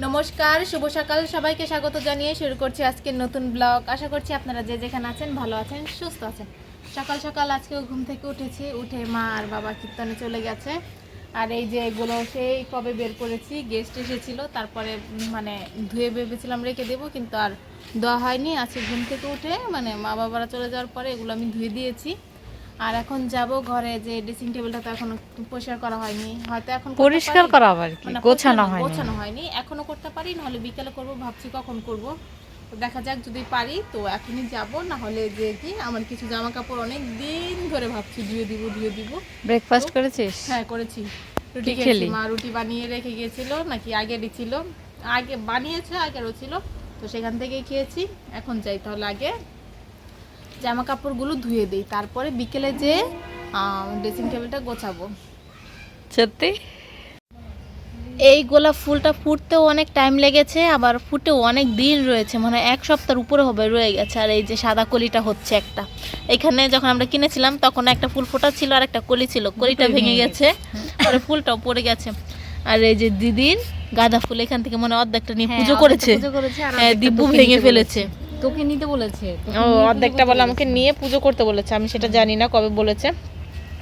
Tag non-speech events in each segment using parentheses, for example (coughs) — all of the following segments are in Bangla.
নমস্কার, শুভ সকাল। সবাইকে স্বাগত জানিয়ে শুরু করছি আজকের নতুন ব্লগ। আশা করছি আপনারা যে যেখানে আছেন ভালো আছেন, সুস্থ আছেন। সকাল সকাল আজকেও ঘুম থেকে উঠেছি, উঠে মা আর বাবা কীর্তনে চলে গেছে। আর এই যে এগুলো, সেই কবে বের করেছি গেস্ট এসেছিল, তারপরে মানে ধুয়ে ভেবেছিলাম রেখে দেবো, কিন্তু আর দেওয়া হয়নি। আজকে ঘুম থেকে উঠে মানে মা বাবারা চলে যাওয়ার পরে এগুলো আমি ধুয়ে দিয়েছি। আর এখন যাব ঘরে যে ড্রেসিং টেবিলটা তো এখনও পরিষ্কার করা হয়নি। হয়তো এখন পরিষ্কার পারি। করা আবার কি মানে গোছানো হয় গোছানো হয়নি। এখনও করতে পারি নাহলে বিকেলে করব ভাবছি কখন করব। তো দেখা যাক যদি পারি তো এখনই যাব। না হলে যে কি আমার কিছু জামা কাপড় অনেক দিন ধরে ভাবছি ধুয়ে দিব ধুয়ে দিব। ব্রেকফাস্ট করেছিস? হ্যাঁ করেছি। রুটি খেয়েছি খেলি? মা রুটি বানিয়ে রেখে গিয়েছিল নাকি আগেরই ছিল। আগে বানিয়েছে আগেরও ছিল। তো সেখান থেকেই খেয়েছি। এখন যাই তাহলে আগে। জামা কাপড়গুলো ধুয়ে দিই। তারপরে বিকেলে যে ড্রেসিং টেবিলটা গোছাবো। সত্যি? এই গোলাপ ফুলটা ফুটতেও অনেক টাইম লেগেছে আবার ফুটেও অনেক দিন রয়েছে। মানে এক সপ্তাহের উপরে হবে রয়ে গেছে। আর এই যে সাদা কলিটা হচ্ছে একটা। এখানে যখন আমরা কিনেছিলাম তখন একটা ফুল ফোটা ছিল আর একটা কলি ছিল। কলিটা ভেঙে গেছে। আর ফুলটাও পড়ে গেছে। আর এই যে দিদির গাঁদা ফুল এখান থেকে মনে হয় অর্ধেকটা নিয়ে পুজো করেছে। হ্যাঁ দিব্যু ভেঙে ফেলেছে। তোকে নিতে বলেছে। ও অর্ধেকটা বলে আমাকে নিয়ে পুজো করতে বলেছে আমি সেটা জানি না কবে বলেছে।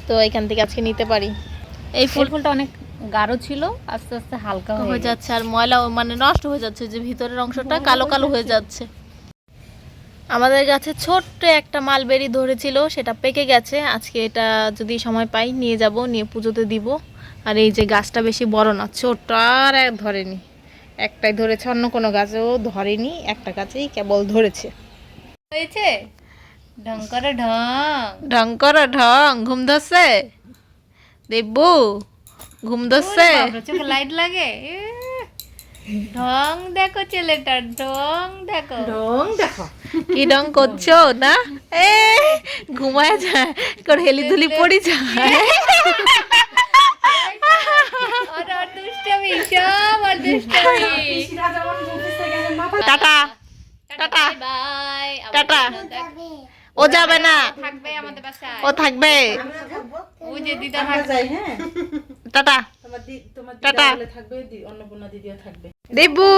তো এখান থেকে আজকে নিতে পারি। এই ফুল ফুল ফুলটা অনেক গাঢ় ছিল আস্তে আস্তে হালকা হয়ে হয়ে যাচ্ছে আর ময়লা মানে নষ্ট হয়ে যাচ্ছে যে ভিতরের অংশটা কালো কালো হয়ে যাচ্ছে। আমাদের গাছে ছোট্ট একটা মালবেরি ধরেছিল সেটা পেকে গেছে। আজকে এটা যদি সময় পাই নিয়ে যাব নিয়ে পুজোতে দিব। আর এই যে গাছটা বেশি বড় না ছোট্ট আর এক ধরেনি। একটাই ধরেছে অন্য কোনো গাছেও ধরেনি একটা গাছেই কেবল ধরেছে। হয়েছে? ঢং করে ঢং। ঢং করো ঢং ঘুম ধরছে? দেব্বু ঘুম ধরছে? চোখে লাইট লাগে? ঢং দেখো ছেলেটার ঢং দেখো। ঢং দেখো। কি ঢং করছ না? এ ঘুমায় যায় করে হেলি দুলি পড়ি যায়। টাটা। টাটা। টাটা ও যাবে না। থাকবে আমাদের বাসায়। ও থাকবে। ওই যে দিদা থাকবে। টাটা। টাটা। থাকবে অন্নপূর্ণা দিদিও থাকবে। দেবু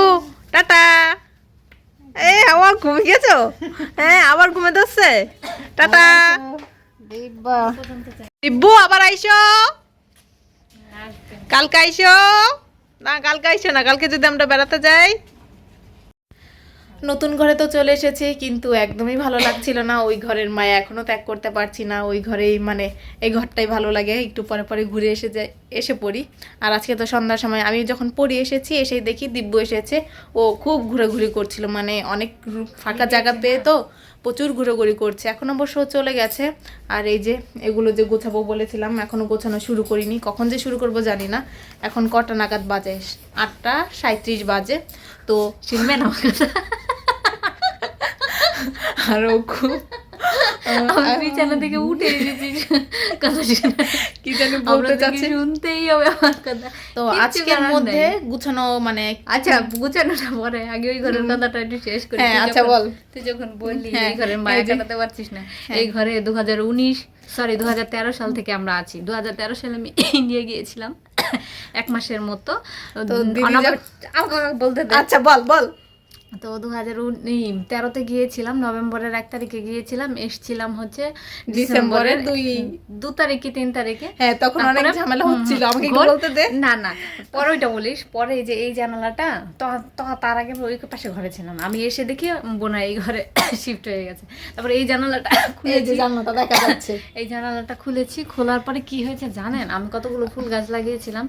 টাটা। এ আবার ঘুমিয়ে গেছো? হ্যাঁ আবার ঘুমে ধরছে টাটা। দিব্বু আবার আইসো। কালকে আইসো? না, কালকে আইসো না, কালকে যদি আমরা বেড়াতে যাই। নতুন ঘরে তো চলে এসেছি, কিন্তু একদমই ভালো লাগছিল না। ওই ঘরের মায়া এখনও ত্যাগ করতে পারছি না। ওই ঘরেই মানে এই ঘরটাই ভালো লাগে, একটু পরে পরে ঘুরে এসে যাই, এসে পড়ি। আর আজকে তো সন্ধ্যার সময় আমি যখন পড়ি এসেছি, এসেই দেখি দিব্য এসেছে। ও খুব ঘুরেঘুরি করছিল মানে অনেক ফাঁকা জায়গা পেয়ে তো। প্রচুর ঘুরোঘুরি করছে। এখন অবশ্য চলে গেছে। আর এই যে এগুলো যে গোছাবো বলেছিলাম এখনও গোছানো শুরু করিনি। কখন যে শুরু করব জানি না। এখন কটা নাগাদ বাজে? আটটা সাঁত্রিশ বাজে। তো শুনবে না আর ও খুব আমি বিছানা থেকে উঠে এসেছি। কথা কি জানি বলতে চাচ্ছি। শুনতেই হবে আমার কথা। তো আজকের মধ্যে গুছানো মানে আচ্ছা গুছানোটা পরে। আগে ওই ঘরের কথাটা একটু শেষ করি। হ্যাঁ, আচ্ছা বল। তুই যখন বললি হ্যাঁ, এই ঘরের মায়া কাটাতে পারছিস না এই ঘরে দু হাজার উনিশ সরি দু তেরো সাল থেকে আমরা আছি। দু তেরো সালে আমি ইন্ডিয়া গিয়েছিলাম এক মাসের মতো। আচ্ছা বল বল। তো দু হাজার তেরোতে গিয়েছিলাম নভেম্বরের এক তারিখে গিয়েছিলাম এসছিলাম হচ্ছে ডিসেম্বরের দুই দু তারিখে তিন তারিখে। হ্যাঁ তখন অনেক ঝামেলা হচ্ছিল আমাকে বলতে দে। না না পরে ওইটা বলিস পরে যে এই জানালাটা তো- তার আগে ওই পাশে ঘরে ছিলাম। আমি এসে দেখি বোনা এই ঘরে (coughs) শিফট হয়ে গেছে। তারপরে এই জানালাটা এই যে (coughs) জানলাটা দেখা যাচ্ছে। (coughs) এই জানালাটা খুলেছি খোলার পরে কি হয়েছে জানেন? আমি কতগুলো ফুল গাছ লাগিয়েছিলাম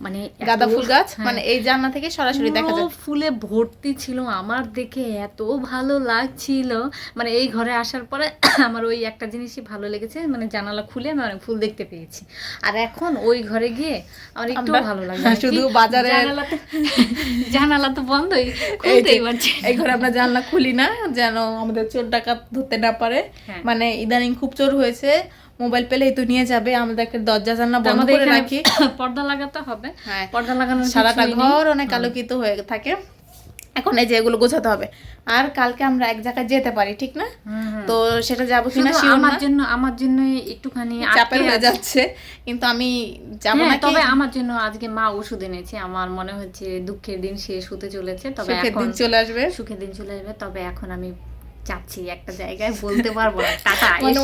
মানে গাঁদা ফুল গাছ? হ্যাঁ। মানে এই জানলা থেকে সরাসরি দেখা যাচ্ছে। ফুলে ভর্তি ছিল আমার। দেখে এত ভালো লাগছিল। মানে এই ঘরে আসার পরে (coughs) আমার ওই একটা জিনিসই ভালো লেগেছে মানে জানালা খুলে আমি অনেক ফুল দেখতে পেয়েছি। আর এখন ওই ঘরে গিয়ে আমার একটু ভালো লাগে শুধু জানালাতে (laughs) জানালা তো বন্ধই খুলতেই পারছি এই ঘরে আমরা জানলা খুলি না যেন আমাদের চোর ডাকাত ধরতে না পারে। হ্যাঁ। মানে ইদানিং খুব চোর হয়েছে মোবাইল পেলেই তো নিয়ে যাবে আমাদেরকে দরজা জানলা বন্ধ করে রাখি। (coughs) পর্দা লাগাতে হবে। হ্যাঁ পর্দা লাগানো সারাটা ঘর অনেক আলোকিত হয়ে থাকে। এখন এই যে এগুলো গোছাতে হবে। আর কালকে আমরা এক জায়গায় যেতে পারি ঠিক না? তো সেটা যাব কিনা আমার জন্য আমার জন্য একটুখানি চাপের হয়ে যাচ্ছে কিন্তু আমি যাব হ্যাঁ, না তবে আমার জন্য আজকে মা ওষুধ এনেছে। আমার মনে হচ্ছে দুঃখের দিন শেষ হতে চলেছে তবে সুখের দিন চলে আসবে। সুখের দিন চলে আসবে তবে এখন আমি যাচ্ছি একটা জায়গায় বলতে পারব না। টাটা মানে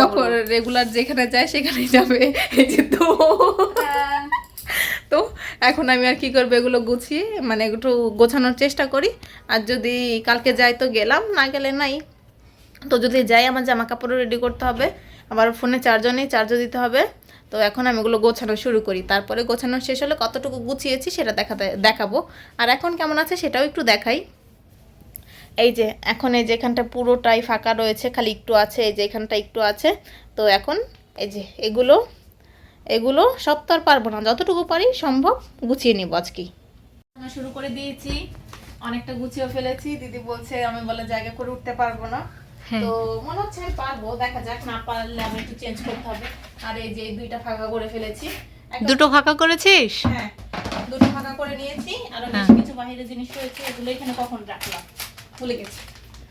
যখন রেগুলার যেখানে যায় সেখানে যাবে। এই যে তো। এখন আমি আর কি করব, এগুলো গুছিয়ে মানে একটু গোছানোর চেষ্টা করি। আর যদি কালকে যাই তো গেলাম, না গেলে নাই। তো যদি যাই, আমার জামা কাপড়ও রেডি করতে হবে। আবার ফোনে চার্জও নেই চার্জও দিতে হবে। তো এখন আমি এগুলো গোছানো শুরু করি। তারপরে গোছানো শেষ হলে কতটুকু গুছিয়েছি সেটা দেখাতে দেখাবো। আর এখন কেমন আছে সেটাও একটু দেখাই। এই যে, এখন এই যে এখানটা পুরোটাই ফাঁকা রয়েছে, খালি একটু আছে, এই যে এখানটা একটু আছে। তো এখন এই যে, এগুলো এগুলো সব তো আর পারব না যতটুকু পারি সম্ভব গুছিয়ে নিব আজকেই শুরু করে দিয়েছি অনেকটা গুছিয়ে ফেলেছি। দিদি বলছে আমি বলে জায়গা করে উঠতে পারব না। হ্যাঁ। তো মনে হচ্ছে আমি পারব দেখা যাক না পারলে আমি একটু চেঞ্জ করতে হবে। আর এই যে দুইটা ফাঁকা করে ফেলেছি। দুটো ফাঁকা করেছিস? হ্যাঁ দুটো ফাঁকা করে নিয়েছি। আর হ্যাঁ। কিছু বাইরের জিনিস রয়েছে এগুলো এখানে কখন রাখলাম? ভুলে গেছি।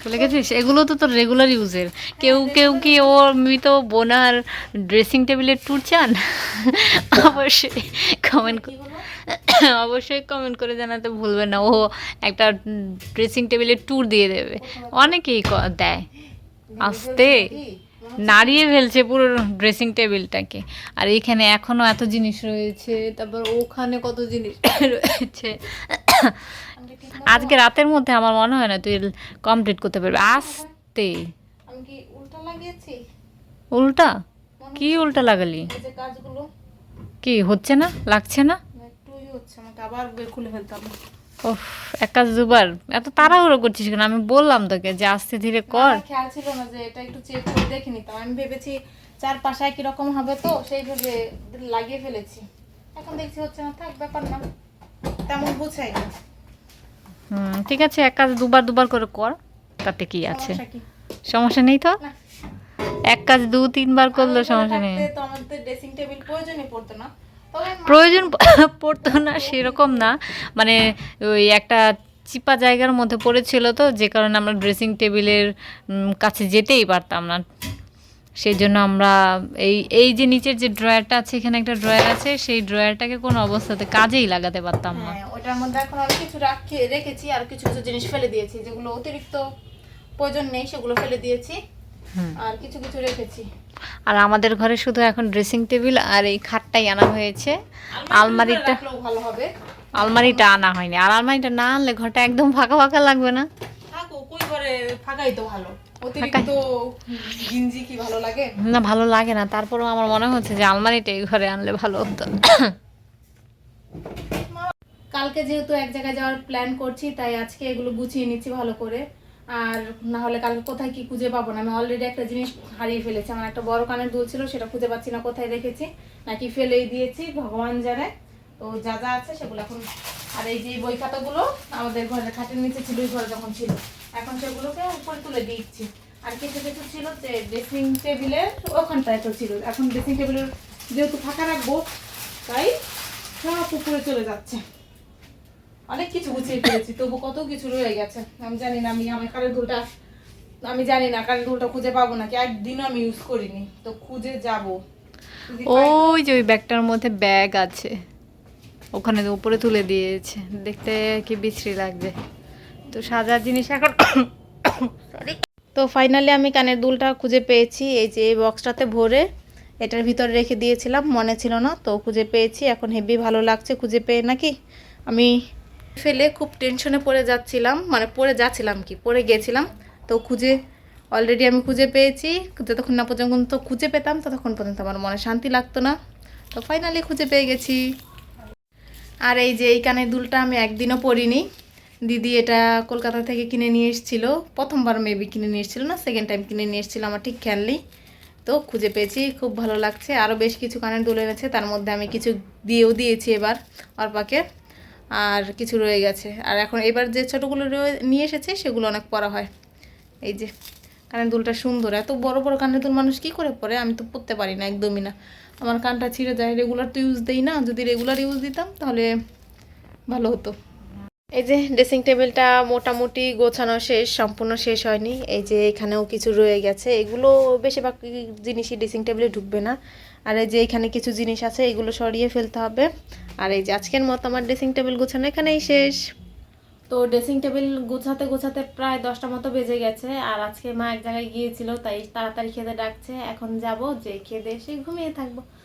ভুলে গেছিস? এগুলো তো তোর রেগুলার ইউজের কেউ কেউ কি ও মৃত বোনার ড্রেসিং টেবিলের ট্যুর চান? অবশ্যই কমেন্ট অবশ্যই কমেন্ট করে জানাতে ভুলবেন না। ও একটা ড্রেসিং টেবিলের ট্যুর দিয়ে দেবে। অনেকেই দেয়। আস্তে। নাড়িয়ে ফেলছে পুরো ড্রেসিং টেবিলটাকে আর এখানে এখনও এত জিনিস রয়েছে। তারপর ওখানে কত জিনিস (coughs) রয়েছে? আজকে রাতের মধ্যে আমার মনে হয় না তুই কমপ্লিট করতে পারবি। আস্তে। উল্টা? কি উল্টা লাগালি? কি, হচ্ছে না? লাগছে না? ওফ এক কাজ দুবার। এত তাড়াহুড়ো করছিস কেন? আমি বললাম তোকে যে আস্তে ধীরে কর। খেয়াল ছিল না যে এটা একটু চেক করে দেখে নিতাম আমি ভেবেছি চার পাশে একই রকম হবে তো, সেই ভেবে লাগিয়ে ফেলেছি। এখন দেখছি হচ্ছে না, থাক, ব্যাপার না। তেমন বুঝাই না। হুম ঠিক আছে এক কাজ দুবার দুবার করে কর তাতে কি আছে? সমস্যা নেই তো? এক কাজ দু তিনবার করলে সমস্যা নেই। তো আমাদের ড্রেসিং টেবিল প্রয়োজনই পড়তো না। প্রয়োজন (laughs) পড়তো না সেরকম না। মানে ওই একটা চিপা জায়গার মধ্যে পড়েছিল তো যে কারণে আমরা ড্রেসিং টেবিলের কাছে যেতেই পারতাম না। সেই জন্য আমরা এই এই যে নিচের যে ড্রয়ারটা আছে এখানে একটা ড্রয়ার আছে সেই ড্রয়ারটাকে কোনো অবস্থাতে কাজেই লাগাতে পারতাম না। হ্যাঁ ওটার মধ্যে এখন অনেক কিছু রাখি রেখেছি আর কিছু কিছু জিনিস ফেলে দিয়েছি যেগুলো অতিরিক্ত প্রয়োজন নেই সেগুলো ফেলে দিয়েছি। আর কিছু কিছু রেখেছি। আর আমাদের ঘরে শুধু এখন ড্রেসিং টেবিল আর এই খাটটাই আনা হয়েছে। আলমারিটা ভালো হবে। আলমারিটা আনা হয়নি। আর আলমারিটা না আনলে ঘরটা একদম ফাঁকা ফাঁকা লাগবে না। থাকো কুই করে ফাঁকাই তো ভালো। না ভালো লাগে না। তারপরেও আমার মনে হচ্ছে যে আলমারিটা এই ঘরে আনলে ভালো হতো। কালকে যেহেতু এক জায়গায় যাওয়ার প্ল্যান করছি তাই আজকে এগুলো গুছিয়ে নিচ্ছি ভালো করে। আর না হলে কালকে কোথায় কি খুঁজে পাবো না। আমি অলরেডি একটা জিনিস হারিয়ে ফেলেছি। আমার একটা বড় কানের দুল ছিল সেটা খুঁজে পাচ্ছি না কোথায় রেখেছি। নাকি ফেলেই দিয়েছি ভগবান জানে। তো যা যা আছে সেগুলো এখন আর এই যে বই খাতাগুলো আমাদের ঘরের খাটের নিচে ছিল ওই ঘরে যখন ছিল। এখন সেগুলোকে উপরে তুলে দিচ্ছি। আর কিছু কিছু ছিল যে ড্রেসিং টেবিলের ওখানটায় তো ছিল। এখন ড্রেসিং টেবিলের যেহেতু ফাঁকা রাখব, তাই সব উপরে চলে যাচ্ছে। অনেক কিছু গুছিয়ে ফেলেছি, তবু কত কিছু রয়ে গেছে। আমি জানি না, আমি আমার কানের দুলটা আমি জানি না কানের দুলটা খুঁজে পাবো নাকি, একদিনও আমি ইউজ করিনি। তো খুঁজে যাব। ওই যে ওই ব্যাগটার মধ্যে ব্যাগ আছে। ওখানে উপরে তুলে দিয়েছে। দেখতে কি বিশ্রী লাগছে। তো সাজার জিনিস এখন তো ফাইনালি আমি কানের দুলটা খুঁজে পেয়েছি, এই যে এই বক্সটাতে ভরে এটার ভিতরে রেখে দিয়েছিলাম, মনে ছিল না, তো খুঁজে পেয়েছি, এখন হেভি ভালো লাগছে, খুঁজে পেয়ে নাকি? আমি ফেলে খুব টেনশনে পড়ে যাচ্ছিলাম মানে পড়ে যাচ্ছিলাম কি, পড়ে গেছিলাম, তো খুঁজে অলরেডি আমি খুঁজে পেয়েছি, যতক্ষণ না পর্যন্ত খুঁজে পেতাম, ততক্ষণ পর্যন্ত আমার মনে শান্তি লাগতো না, তো ফাইনালি খুঁজে পেয়ে গেছি। আর এই যে এই কানের দুলটা আমি একদিনও পরিনি দিদি এটা কলকাতা থেকে কিনে নিয়ে এসেছিল। প্রথমবার মেবি কিনে নিয়ে এসেছিল না সেকেন্ড টাইম কিনে নিয়ে এসেছিল আমার ঠিক খেয়াল নেই। তো খুঁজে পেয়েছি, খুব ভালো লাগছে। আরও বেশ কিছু কানের দুল এনেছে, তার মধ্যে আমি কিছু দিয়েও দিয়েছি এবার অর্পাকে, আর কিছু রয়ে গেছে। আর এখন এবার যে ছোটোগুলো রয়ে- নিয়ে এসেছে, সেগুলো অনেক পরা হয়। এই যে, কানের দুলটা সুন্দর, এত বড় বড় কানের দুল মানুষ কি করে পরে? আমি তো পরতে পারি না, একদমই না। আমার কানটা ছিঁড়ে যায় রেগুলার তো ইউজ দেই না, যদি রেগুলার ইউজ দিতাম, তাহলে ভালো হতো। এই যে ড্রেসিং টেবিলটা মোটামুটি গোছানো শেষ, সম্পূর্ণ শেষ হয়নি। এই যে এখানেও কিছু রয়ে গেছে। এগুলো বেশিরভাগ জিনিসই ড্রেসিং টেবিলে ঢুকবে না। আর এই যে এখানে কিছু জিনিস আছে, এগুলো সরিয়ে ফেলতে হবে। আর এই যে আজকের মতো আমার ড্রেসিং টেবিল গোছানো এখানেই শেষ। তো ড্রেসিং টেবিল গোছাতে গোছাতে প্রায় দশটা মতো বেজে গেছে। আর আজকে মা এক জায়গায় গিয়েছিল, তাই তাড়াতাড়ি খেতে ডাকছে। এখন যাব যে খেতে এসে ঘুমিয়ে থাকব।